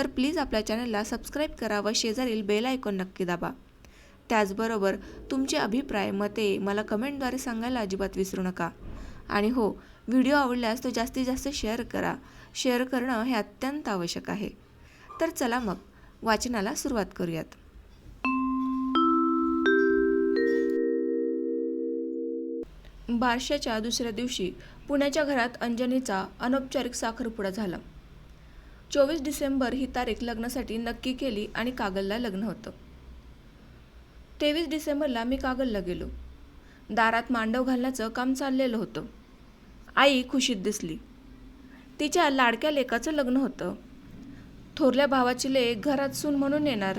तर प्लीज आपल्या चॅनलला सबस्क्राईब करा व शेजारील बेल आयकॉन नक्की दाबा. त्याचबरोबर तुमचे अभिप्राय मते मला कमेंटद्वारे सांगायला अजिबात विसरू नका. आणि हो व्हिडिओ आवडल्यास तो जास्तीत जास्त शेअर करा. शेअर करणं हे अत्यंत आवश्यक आहे. तर चला मग वाचनाला सुरुवात करूयात. बारशाच्या दुसऱ्या दिवशी पुण्याच्या घरात अंजनीचा अनौपचारिक साखरपुडा झाला. चोवीस डिसेंबर ही तारीख लग्नासाठी नक्की केली आणि कागलला लग्न होतं. तेवीस डिसेंबरला मी कागलला गेलो. दारात मांडव घालण्याचं काम चाललेलं होतं. आई खुशीत दिसली. तिच्या लाडक्या लेकाचं लग्न होतं. थोरल्या भावाची लेक घरात सून म्हणून येणार.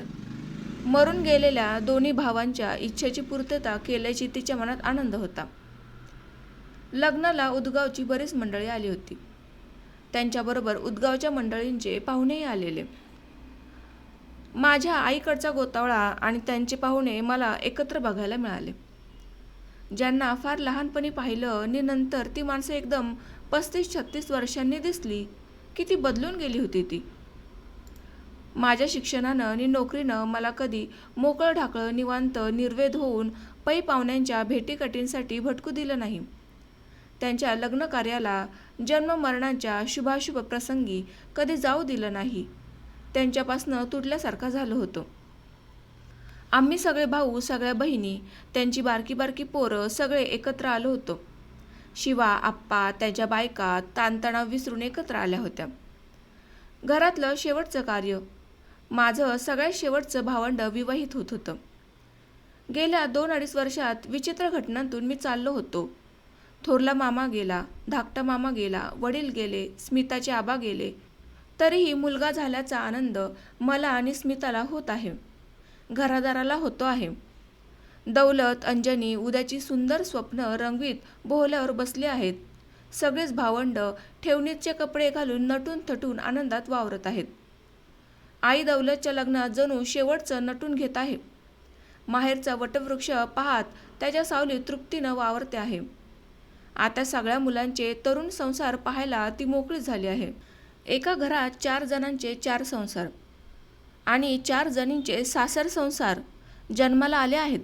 मरून गेलेल्या दोन्ही भावांच्या इच्छेची पूर्तता केल्याची तिच्या मनात आनंद होता. लग्नाला उदगावची बरीच मंडळी आली होती. त्यांच्याबरोबर उदगावच्या मंडळींचे पाहुणेही आलेले. माझ्या आईकडचा गोतावळा आणि त्यांचे पाहुणे मला एकत्र बघायला मिळाले. ज्यांना फार लहानपणी पाहिलं आणि नंतर ती माणसं एकदम पस्तीस छत्तीस वर्षांनी दिसली की ती बदलून गेली होती ती. माझ्या शिक्षणानं आणि नोकरीनं मला कधी मोकळं ढाकळं निवांत निर्वेद होऊन पै पाहुण्यांच्या भेटीकटींसाठी भटकू दिलं नाही. त्यांच्या लग्न कार्याला जन्ममरणाच्या शुभाशुभ प्रसंगी कधी जाऊ दिलं नाही. त्यांच्यापासनं तुटल्यासारखं झालं होतं. आम्ही सगळे भाऊ सगळ्या बहिणी त्यांची बारकी बारकी पोरं सगळे एकत्र आलो होतो. शिवा आप्पा त्याच्या बायका ताणतणाव विसरून एकत्र आल्या होत्या. घरातलं शेवटचं कार्य माझं सगळ्यात शेवटचं भावंड विवाहित होत होतं. गेल्या दोन अडीच वर्षात विचित्र घटनांतून मी चाललो होतो. थोरला मामा गेला धाकटा मामा गेला वडील गेले स्मिताचे आबा गेले. तरीही मुलगा झाल्याचा आनंद मला आणि स्मिताला होत आहे. घरादाराला होतो आहे. दौलत अंजनी उद्याची सुंदर स्वप्न रंगवीत बोहल्यावर बसले आहेत. सगळेच भावंड ठेवणीचे कपडे घालून नटून थटून आनंदात वावरत आहेत. आई दौलतच्या लग्नात जणू शेवटचं नटून घेत आहे. माहेरचा वटवृक्ष पाहत त्याच्या सावलीत तृप्तीनं वावरते आहे. आता सगळ्या मुलांचे तरुण संसार पाहायला ती मोकळी झाली आहे. एका घरात चार जणांचे चार संसार आणि चार जणींचे सासर संसार जन्माला आले आहेत.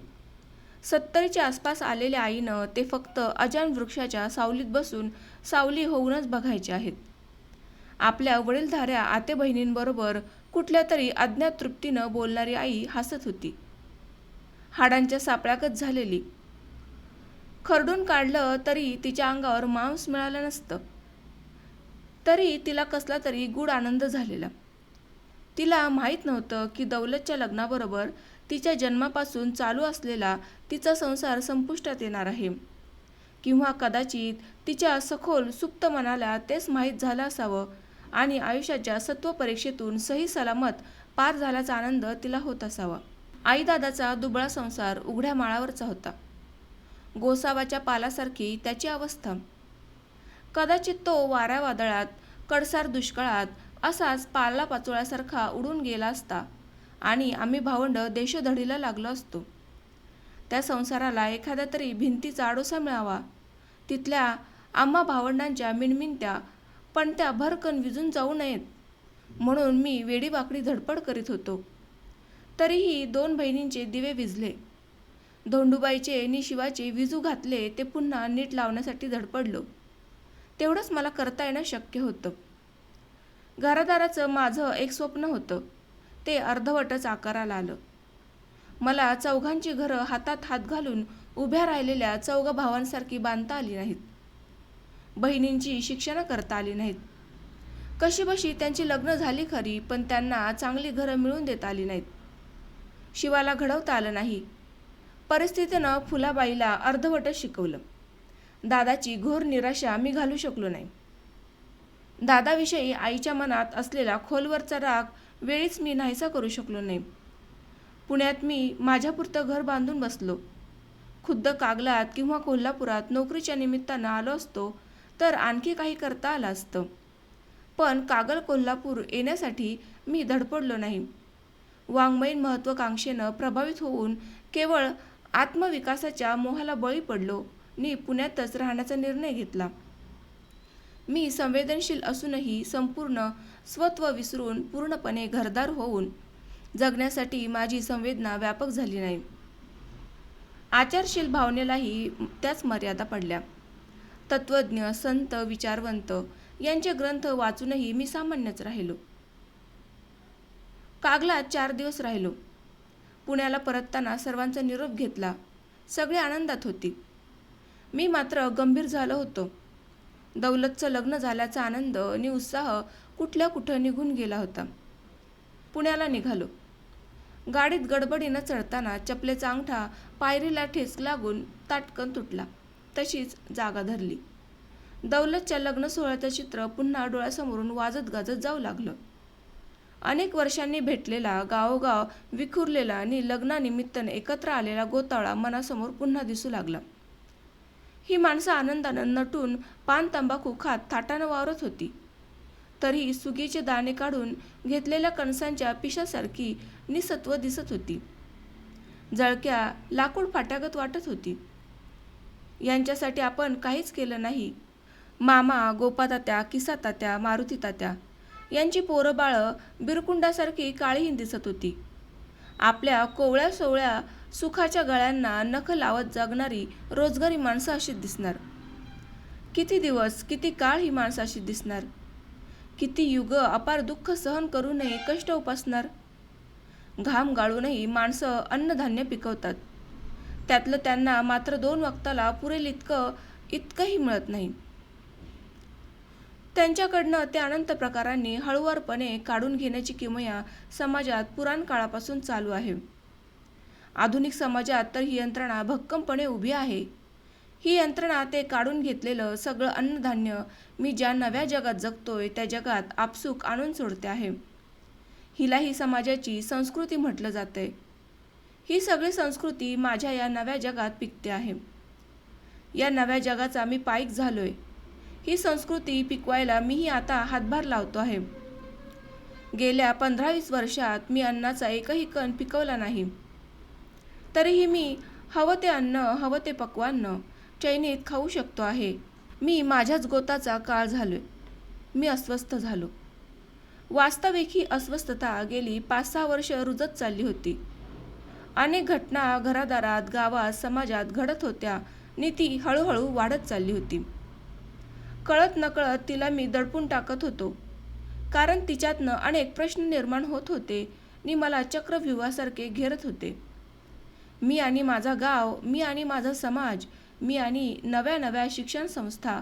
सत्तरीच्या आसपास आलेल्या आईनं ते फक्त अजान वृक्षाच्या सावलीत बसून सावली होऊनच बघायचे आहेत. आपल्या वडीलधाऱ्या आते बहिणींबरोबर कुठल्या तरी अज्ञात तृप्तीनं बोलणारी आई हसत होती. हाडांच्या सापळ्याकच झालेली. खरडून काढलं तरी तिच्या अंगावर मांस मिळालं नसतं. तरी तिला कसला तरी गूढ आनंद झालेला. तिला माहीत नव्हतं की दौलतच्या लग्नाबरोबर तिच्या जन्मापासून चालू असलेला तिचा संसार संपुष्टात येणार आहे. किंवा कदाचित तिच्या सखोल सुप्त मनाला तेच माहीत झालं असावं आणि आयुष्याच्या सत्व परीक्षेतून सही सलामत पार झाल्याचा आनंद तिला होत असावा. आईदादाचा दुबळा संसार उघड्या माळावरचा होता. गोसावाच्या पालासारखी त्याची अवस्था. कदाचित तो वाऱ्या वादळात कडसार दुष्काळात असाच पाला पाचोळ्यासारखा उडून गेला असता आणि आम्ही भावंड देशधडीला लागलो असतो. त्या संसाराला एखाद्या तरी भिंतीचा आडोसा मिळावा. तिथल्या आम्हा भावंडांच्या मिणमिणत्या पण त्या भरकन विजून जाऊ नयेत म्हणून मी वेडीवाकडी धडपड करीत होतो. तरीही दोन बहिणींचे दिवे विझले. धोंडूबाईचे नि शिवाचे विजू घातले ते पुन्हा नीट लावण्यासाठी धडपडलो. तेवढंच मला करता येणं शक्य होतं. घरादाराचं माझं एक स्वप्न होतं. ते अर्धवटच आकाराला आलं. मला चौघांची घरं हातात हात घालून उभ्या राहिलेल्या चौघ भावांसारखी बांधता आली नाहीत. बहिणींची शिक्षणं करता आली नाहीत. कशीबशी त्यांची लग्न झाली खरी पण त्यांना चांगली घरं मिळून देता आली नाहीत. शिवाला घडवता आलं नाही. परिस्थितीनं फुलाबाईला अर्धवट शिकवलं. दादाची घोर निराशा मी घालू शकलो नाही. दादाविषयी आईच्या मनात असलेला खोलवरचा राग वेळीच मी नाहीसा करू शकलो नाही. पुण्यात मी माझ्यापुरतं घर बांधून बसलो. खुद्द कागलात किंवा कोल्हापुरात नोकरीच्या निमित्तानं आलो असतो तर आणखी काही करता आलं असतं. पण कागल कोल्हापूर येण्यासाठी मी धडपडलो नाही. वाङ्मयीन महत्त्वाकांक्षेनं प्रभावित होऊन केवळ आत्मविकासाच्या मोहाला बळी पडलो मी पुण्यातच राहण्याचा निर्णय घेतला. मी संवेदनशील असूनही संपूर्ण स्वत्व विसरून पूर्णपणे घरदार होऊन जगण्यासाठी माझी संवेदना व्यापक झाली नाही. आचारशील भावनेलाही त्याच मर्यादा पडल्या. तत्वज्ञ संत विचारवंत यांचे ग्रंथ वाचूनही मी सामान्यच राहिलो. कागलात चार दिवस राहिलो. पुण्याला परतताना सर्वांचा निरोप घेतला. सगळे आनंदात होती. मी मात्र गंभीर झालो होतो. दौलतचं लग्न झाल्याचा आनंद आणि उत्साह कुठल्या कुठं निघून गेला होता. पुण्याला निघालो. गाडीत गडबडीनं चढताना चपलेचा अंगठा पायरीला ठेच लागून ताटकन तुटला. तशीच जागा धरली. दौलतच्या लग्न सोहळ्याचं चित्र पुन्हा डोळ्यासमोरून वाजत गाजत जाऊ लागलं. अनेक वर्षांनी भेटलेला गावोगाव विखुरलेला आणि लग्नानिमित्ताने एकत्र आलेला गोताळा मनासमोर पुन्हा दिसू लागला. ही माणसं आनंदानं नटून पान तंबाखू खात थाटानं वावरत होती. तरी सुगीचे दाणे काढून घेतलेल्या कणसांच्या पिशासारखी निसत्व दिसत होती. जळक्या लाकूड फाट्यागत वाटत होती. यांच्यासाठी आपण काहीच केलं नाही. मामा गोपातात्या किसातात्या मारुतीतात्या यांची पोरं बाळं बिरकुंडासारखी काळीही दिसत होती. आपल्या कोवळ्या सोवळ्या सुखाच्या गळ्यांना नख लावत जगणारी रोजगारी माणसं अशी दिसणार. किती दिवस किती काळ ही माणसं अशी दिसणार? किती युग अपार दुःख सहन करूनही कष्ट उपासणार? घाम गाळूनही माणसं अन्नधान्य पिकवतात. त्यातलं त्यांना मात्र दोन वक्ताला पुरेल इतकं इतकंही मिळत नाही. त्यांच्याकडनं त्या अनंत प्रकारांनी हळुवारपणे काढून घेण्याची किमया समाजात पुराण काळापासून चालू आहे. आधुनिक समाजात तर ही यंत्रणा भक्कमपणे उभी आहे. ही यंत्रणा ते काढून घेतलेलं सगळं अन्नधान्य मी ज्या नव्या जगात जगतोय त्या जगात आपसूक आणून सोडते आहे. हिला ही समाजाची संस्कृती म्हटलं जाते ही सगळी संस्कृती माझ्या या नव्या जगात पिकते आहे. या नव्या जगाचा मी पाईक झालोय. ही संस्कृती पिकवायला मीही आता हातभार लावतो आहे. गेल्या पंधरा वीस वर्षात मी अन्नाचा एकही कण पिकवला नाही. तरीही मी हवं ते अन्न हवं ते पक्वान्न चैनीत खाऊ शकतो आहे. मी माझ्याच गोताचा काळ झालोय. मी अस्वस्थ झालो. वास्तविक ही अस्वस्थता गेली पाच सहा वर्ष रुजत चालली होती. अनेक घटना घरादारात गावात समाजात घडत होत्या. नीती हळूहळू वाढत चालली होती. कळत नकळत तिला मी दडपून टाकत होतो. कारण तिच्यातनं अनेक प्रश्न निर्माण होत होते. आणि मला चक्रव्यूहासारखे घेरत होते. मी आणि माझा गाव मी आणि माझा समाज मी आणि नव्या नव्या शिक्षण संस्था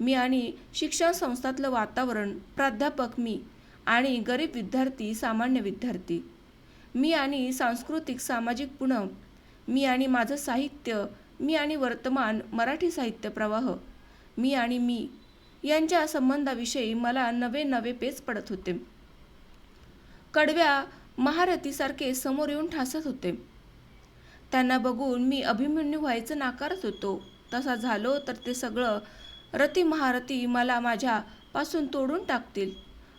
मी आणि शिक्षण संस्थातलं वातावरण प्राध्यापक मी आणि गरीब विद्यार्थी सामान्य विद्यार्थी. मी आणि सांस्कृतिक सामाजिक पुणं मी आणि माझं साहित्य मी आणि वर्तमान मराठी साहित्य प्रवाह मी आणि मी यांच्या संबंधाविषयी मला नवे नवे पेच पडत होते. कडव्या महारथीसारखे समोर येऊन ठासत होते. त्यांना बघून मी अभिमन्यू व्हायचं नाकारत होतो. तसा झालो तर ते सगळं रती महारथी मला माझ्यापासून तोडून टाकतील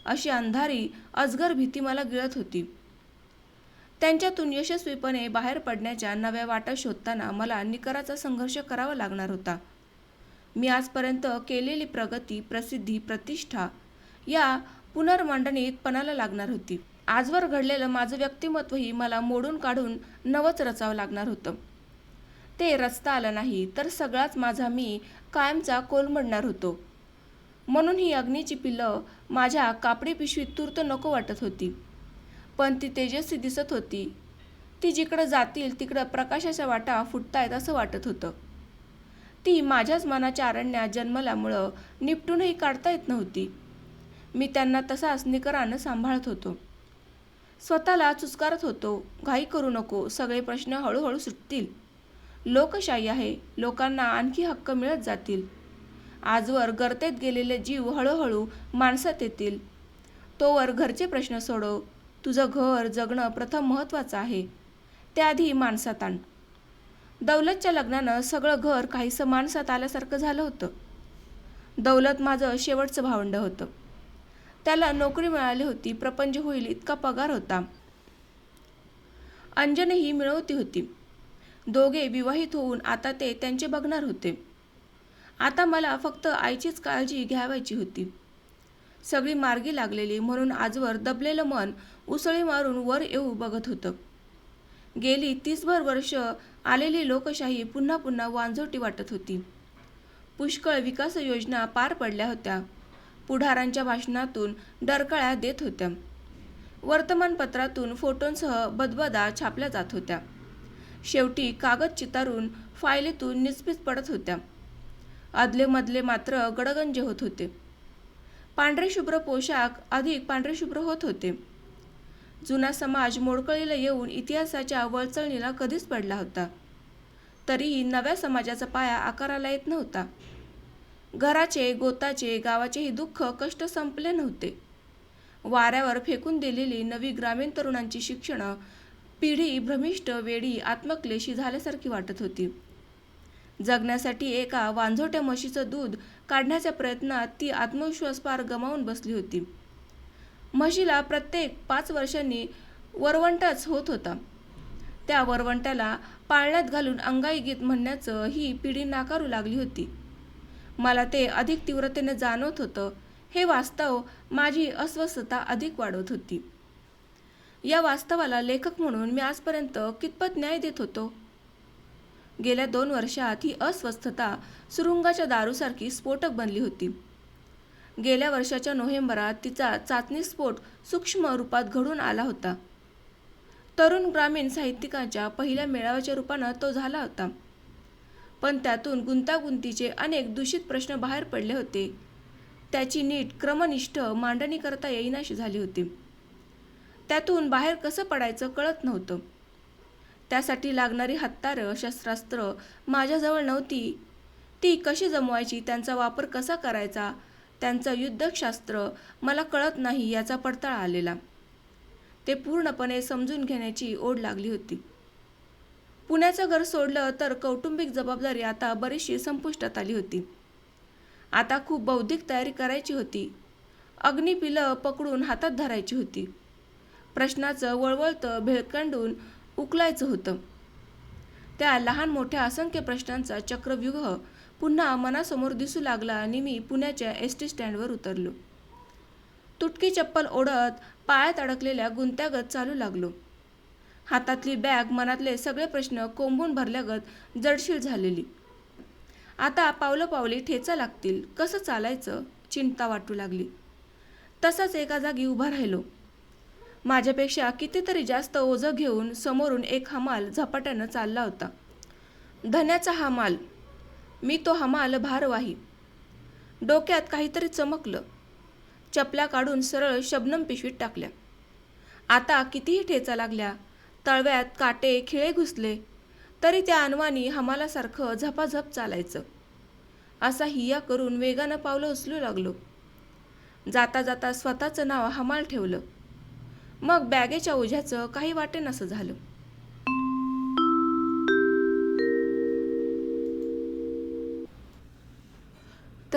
अशी अंधारी अजगर भीती मला गिळत होती. त्यांच्यातून यशस्वीपणे बाहेर पडण्याच्या नव्या वाटा शोधताना मला निकराचा संघर्ष करावा लागणार होता. मी आजपर्यंत केलेली प्रगती प्रसिद्धी प्रतिष्ठा या पुनर्मांडणीत पणाला लागणार होती. आजवर घडलेलं माझं व्यक्तिमत्वही मला मोडून काढून नवच रचावं लागणार होतं. ते रचता आलं नाही तर सगळाच माझा मी कायमचा कोलमडणार होतो. म्हणून ही अग्नीची पिल्लं माझ्या कापडी पिशवीत तूर्त नको वाटत होती. पण ती तेजस्वी दिसत होती. ती जिकडं जातील तिकडं प्रकाशाच्या वाटा फुटतायत असं वाटत होतं. ती माझ्याच मनाच्या अरण्यात जन्मल्यामुळं निपटूनही काढता येत नव्हती. मी त्यांना तसाच निकरानं सांभाळत होतो. स्वतःला चुचकारत होतो घाई करू नको सगळे प्रश्न हळूहळू सुटतील. लोकशाही आहे लोकांना आणखी हक्क मिळत जातील. आजवर गर्तेत गेलेले जीव हळूहळू माणसात येतील. तोवर घरचे प्रश्न सोडव. तुझं घर जगणं प्रथम महत्त्वाचं आहे. त्याआधी माणसात आण. दौलतच्या लग्नानं सगळं घर काहीसं माणसात आल्यासारखं झालं होतं. दौलत माझं शेवटचं भावंड होतं. त्याला नोकरी मिळाली होती प्रपंच होईल इतका पगार होता. अंजनही मिळवती होती. दोघे विवाहित होऊन आता ते त्यांचे बघणार होते. आता मला फक्त आईचीच काळजी घ्यावायची होती. सगळी मार्गी लागलेली म्हणून आजवर दबलेलं मन उसळी मारून वर येऊ बघत होतं. गेली तीसभर वर्ष आलेली लोकशाही पुन्हा पुन्हा वांझोटी वाटत होती. पुष्कळ विकास योजना पार पडल्या होत्या. पुढारांच्या भाषणातून डरकळ्या देत होत्या. वर्तमानपत्रातून फोटोंसह बदबदा छापल्या जात होत्या. शेवटी कागद चितारून फायलीतून निचपीच पडत होत्या. अदलेमधले मात्र गडगंजे होत होते. पांढरे शुभ्र पोशाख अधिक पांढरे शुभ्र होत होते. जुना समाज मोडकळीला येऊन इतिहासाच्या वळचळणीला कधीच पडला होता. तरीही नव्या समाजाचा पाया आकाराला येत नव्हता. घराचे गोताचे गावाचेही दुःख कष्ट संपले नव्हते. वाऱ्यावर फेकून दिलेली नवी ग्रामीण तरुणांची शिक्षणं पिढी भ्रमिष्ट वेडी आत्मक्लेशी झाल्यासारखी वाटत होती. जगण्यासाठी एका वांझोट्या म्हशीचं दूध काढण्याच्या प्रयत्नात ती आत्मविश्वास पार गमावून बसली होती. म्हशीला प्रत्येक पाच वर्षांनी वरवंटाच होत होता. त्या वरवंट्याला पाळण्यात घालून अंगाई गीत म्हणण्याचं ही पिढी नाकारू लागली होती. मला ते अधिक तीव्रतेने जाणवत होतं. हे वास्तव माझी अस्वस्थता अधिक वाढवत होती. या वास्तवाला लेखक म्हणून मी आजपर्यंत कितपत न्याय देत होतो? गेल्या दोन वर्षात ही अस्वस्थता सुरुंगाच्या दारूसारखी स्फोटक बनली होती. गेल्या वर्षाच्या नोव्हेंबरात तिचा चाचणी स्फोट सूक्ष्म रूपात घडून आला होता. तरुण ग्रामीण साहित्यिकांच्या पहिल्या मेळाव्याच्या रूपानं तो झाला होता. पण त्यातून गुंतागुंतीचे अनेक दूषित प्रश्न बाहेर पडले होते. त्याची नीट क्रमनिष्ठ मांडणी करता येईनाशी झाली होती. त्यातून बाहेर कसं पडायचं कळत नव्हतं. त्यासाठी लागणारी हत्यारं शस्त्रास्त्र माझ्याजवळ नव्हती. ती कशी जमवायची त्यांचा वापर कसा करायचा त्यांचं युद्धशास्त्र मला कळत नाही याचा पडताळा आलेला. ते पूर्णपणे समजून घेण्याची ओढ लागली होती. पुण्याचं घर सोडलं तर कौटुंबिक जबाबदारी आता बरीचशी संपुष्टात आली होती. आता खूप बौद्धिक तयारी करायची होती. अग्निपिलं पकडून हातात धरायची होती. प्रश्नाचं वळवळतं भेळकंडून उकलायचं होतं. त्या लहान मोठ्या असंख्य प्रश्नांचा चक्रव्यूह पुन्हा मनासमोर दिसू लागला आणि मी पुण्याच्या एस टी स्टँडवर उतरलो. तुटकी चप्पल ओढत पायात अडकलेल्या गुंत्यागत चालू लागलो. हातातली बॅग मनातले सगळे प्रश्न कोंबून भरल्यागत जडशील झालेली. आता पावलं पावली ठेचा लागतील कसं चालायचं चिंता वाटू लागली. तसाच एका जागी उभा राहिलो. माझ्यापेक्षा कितीतरी जास्त ओझं घेऊन समोरून एक हमाल झपाट्यानं चालला होता. धन्याचा हा माल मी तो हमाल भारवाही. डोक्यात काहीतरी चमकलं. चपल्या काढून सरळ शबनम पिशवीत टाकल्या. आता कितीही ठेचा लागल्या तळव्यात काटे खिळे घुसले तरी त्या अनवानी हमालासारखं झपाझप चालायचं. असा हिया करून वेगानं पावलं उचलू लागलो. जाता जाता स्वतःचं नाव हमाल ठेवलं. मग बॅगेच्या ओझ्याचं काही वाटेनसं झालं.